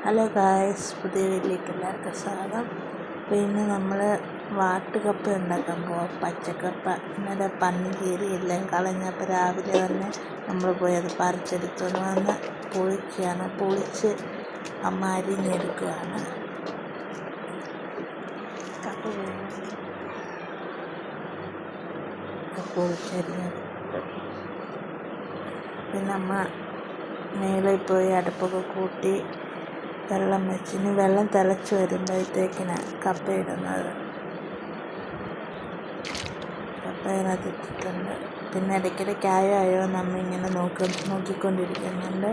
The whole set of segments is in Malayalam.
ഹലോ ഗായ്സ് പുതിയ വീട്ടിലേക്ക് എല്ലാവർക്കും സ്വാഗതം. പിന്നെ നമ്മൾ വാട്ടുകപ്പ ഉണ്ടാക്കാൻ പോവാം. പച്ചക്കപ്പ ഇന്നലെ പന്നി കീറി എല്ലാം കളഞ്ഞപ്പോൾ രാവിലെ തന്നെ നമ്മൾ പോയി അത് പറിച്ചെടുത്തുകൊണ്ട് വന്ന് പൊളിക്കുകയാണ് പൊളിച്ച് അമ്മ അരിഞ്ഞെടുക്കുകയാണ് കപ്പ പൊളിച്ചരിഞ്ഞത് പിന്നെ അമ്മ മേളിൽ പോയി അടുപ്പൊക്കെ കൂട്ടി വെള്ളം വെച്ച് ഇനി വെള്ളം തിളച്ച് വരുമ്പോഴത്തേക്കിനാണ് കപ്പ ഇടുന്നത്. കപ്പ അതിനകത്ത് ഇട്ടിട്ടുണ്ട് പിന്നെ ഇടയ്ക്കിടയ്ക്ക് ആയോ ആയോ നമ്മ ഇങ്ങനെ നോക്കി നോക്കിക്കൊണ്ടിരിക്കുന്നുണ്ട്.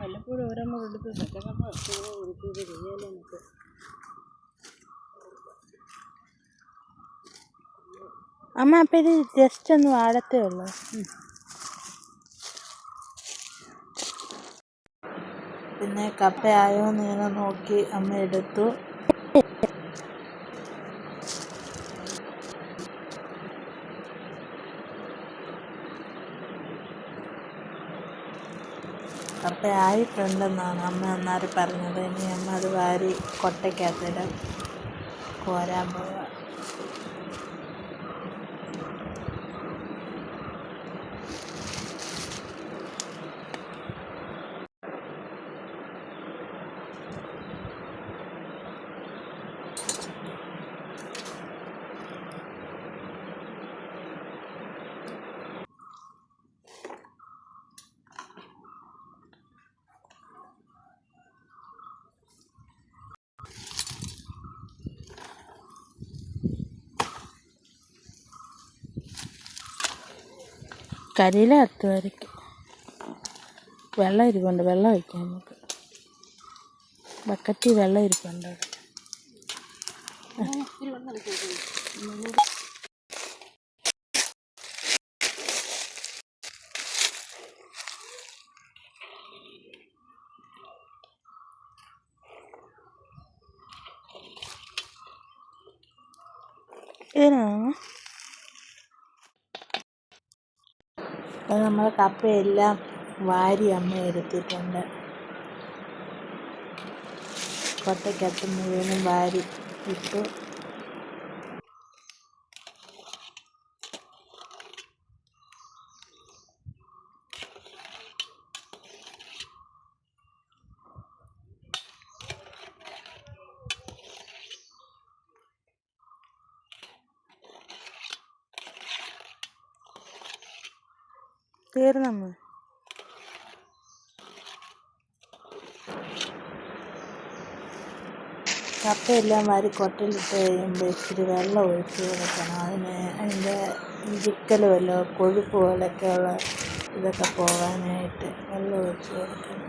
വല്ലപ്പോഴും എടുത്ത് പച്ചക്കപ്പ ഉരുട്ടിയിട്ട് ചെയ്യാലോ നമുക്ക് അമ്മ അപ്പം ഇത് ജസ്റ്റ് ഒന്ന് വാടത്തേ ഉള്ളൂ. പിന്നെ കപ്പയായോ നേരെ നോക്കി അമ്മ എടുത്തു. കപ്പയായിട്ടുണ്ടെന്നാണ് അമ്മ അന്നേരം പറഞ്ഞത്. ഇനി അമ്മ അത് വാരി കൊട്ടയ്ക്കകത്തിടാം കോരാൻ പോവുക കരിയില അത്തുമായിരിക്കും വെള്ളം ഇരിപ്പുണ്ട് വെള്ളം ഒഴിക്കാം നമുക്ക്. ബക്കറ്റിൽ വെള്ളം ഇരിപ്പുണ്ട്. ഇതിനാണോ അത് നമ്മൾ കപ്പയെല്ലാം വാരി അമ്മ എടുത്തിട്ടുണ്ട്. കൊട്ടയ്ക്കകത്ത് മുഴുവനും വാരി ഇട്ടു. തീർന്നമ്മ കപ്പയെല്ലാം വാരി കൊട്ടയിലിട്ട് കഴിയുമ്പോൾ ഇച്ചിരി വെള്ളം ഒഴിച്ച് കൊടുക്കണം. അതിന് അതിന്റെ ഇരിക്കൽ വല്ലോ കൊഴുപ്പ് പോലൊക്കെയുള്ള ഇതൊക്കെ പോകാനായിട്ട് വെള്ളം ഒഴിച്ച് കൊടുക്കണം.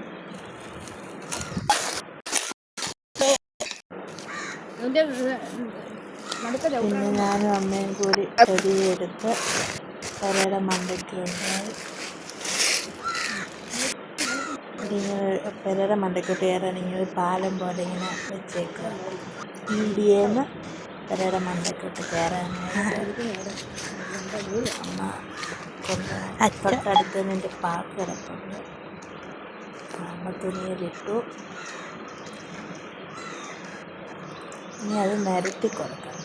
പിന്നെ ഞാനും അമ്മയും കൂടി ചെടിയെടുത്ത് കരയുടെ മണ്ടയ്ക്ക് കൊണ്ടുപോയി. പെരയുടെ മണ്ടയ്ക്കോട്ട് കയറാൻ ഇങ്ങനെ ഒരു പാലം പോലെ ഇങ്ങനെ വെച്ചേക്കുക ഇടിയേന്ന് പെരയുടെ മണ്ടയ്ക്കോട്ട് കയറാനായിട്ട് അമ്മ കൊണ്ട് തൊട്ടടുത്ത് നിന്റെ പാക്ക് കിടപ്പുണ്ട്. അമ്മ തുണിയിലിട്ടു ഇനി അത് നിരത്തി കൊടുക്കണം.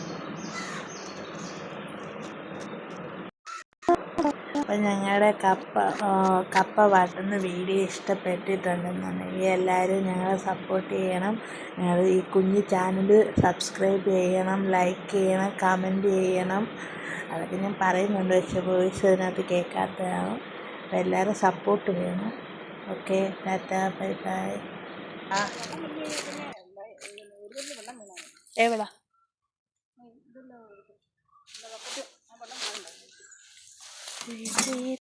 അപ്പം ഞങ്ങളുടെ കപ്പ കപ്പ വാട്ടുന്ന വീഡിയോ ഇഷ്ടപ്പെട്ടിട്ടുണ്ടെന്നുണ്ടെങ്കിൽ എല്ലാവരും ഞങ്ങളെ സപ്പോർട്ട് ചെയ്യണം. ഞങ്ങൾ ഈ കുഞ്ഞു ചാനൽ സബ്സ്ക്രൈബ് ചെയ്യണം ലൈക്ക് ചെയ്യണം കമന്റ് ചെയ്യണം. അതൊക്കെ ഞാൻ പറയുന്നുണ്ട് പക്ഷെ വോയിസ് അതിനകത്ത് കേൾക്കാത്തതാണ്. അപ്പം എല്ലാവരും സപ്പോർട്ട് ചെയ്യണം ഓക്കെ ടാറ്റ ബൈ ബൈ എവിടാ?